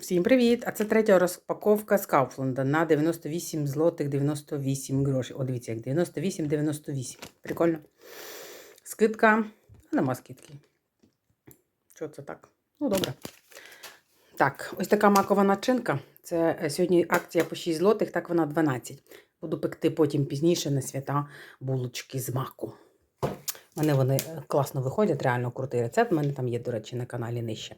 Всім привіт! А це третя розпаковка з Кауфланда на 98 злотих 98 грошей. О, дивіться, як 98,98. Прикольно. Скидка. А нема скидки. Що це так? Ну, добре. Так, ось така макова начинка. Це е, сьогодні акція по 6 злотих, так вона 12. Буду пекти потім пізніше на свята булочки з маку. У мене вони е, класно виходять, реально крутий рецепт. У мене там є, до речі, на каналі нижче.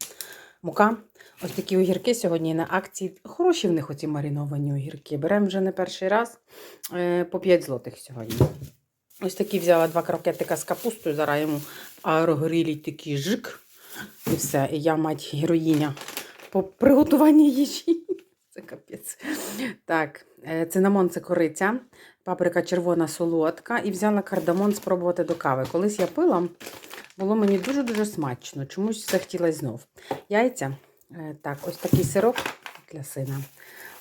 Мука. Ось такі огірки сьогодні на акції. Хороші в них оці мариновані огірки. Беремо вже не перший раз е, по 5 злотих сьогодні. Ось такі взяла два крокетика з капустою. Зараз йому аерогорілі такий жик. І все. І я мать героїня по приготуванні їжі. Це капець. Так, е, цинамон це кориця, паприка червона солодка. І взяла кардамон спробувати до кави. Колись я пила, було мені дуже-дуже смачно. Чомусь захотілося знов. Яйця. Е, Так, ось такий сирок для сина.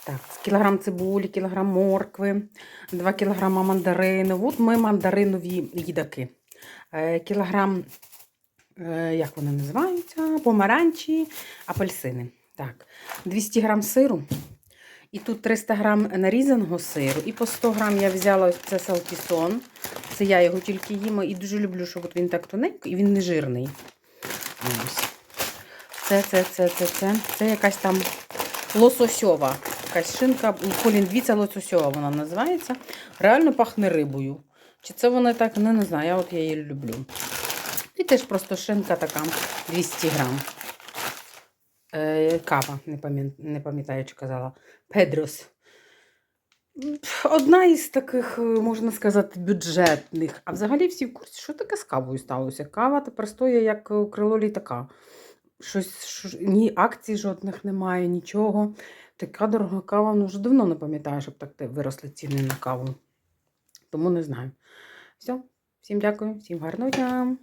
Так, кілограм цибулі, кілограм моркви, 2 кілограма мандарину. От ми мандаринові їдаки. Е, Кілограм, е, як вони називаються? Помаранчі, апельсини. Так, 200 грам сиру. І тут 300 грам нарізаного сиру. І по 100 грам я взяла ось це салтісон. Це я його тільки їм і дуже люблю, щоб от він так тоненько і він не жирний. Ось. Це, це, це, це, це. Це якась там лососьова. Якась шинка. Поліндвіця лососьова вона називається. Реально пахне рибою. Чи це вона так, ну, не знаю, я от я її люблю. І теж просто шинка така 200 грам. Е, кава, не пам'ят- не пам'ятаю, чи казала. Педрос. Одна із таких, е, можна сказати, бюджетних. А взагалі всі в курсі, що таке з кавою сталося? Кава тепер стоїть як е, крило літака. Щось, що- ні акцій жодних немає, нічого. Така дорога кава, ну вже давно не пам'ятаю, щоб так виросли ціни на каву. Тому не знаю. Все, всім дякую, всім гарного дня.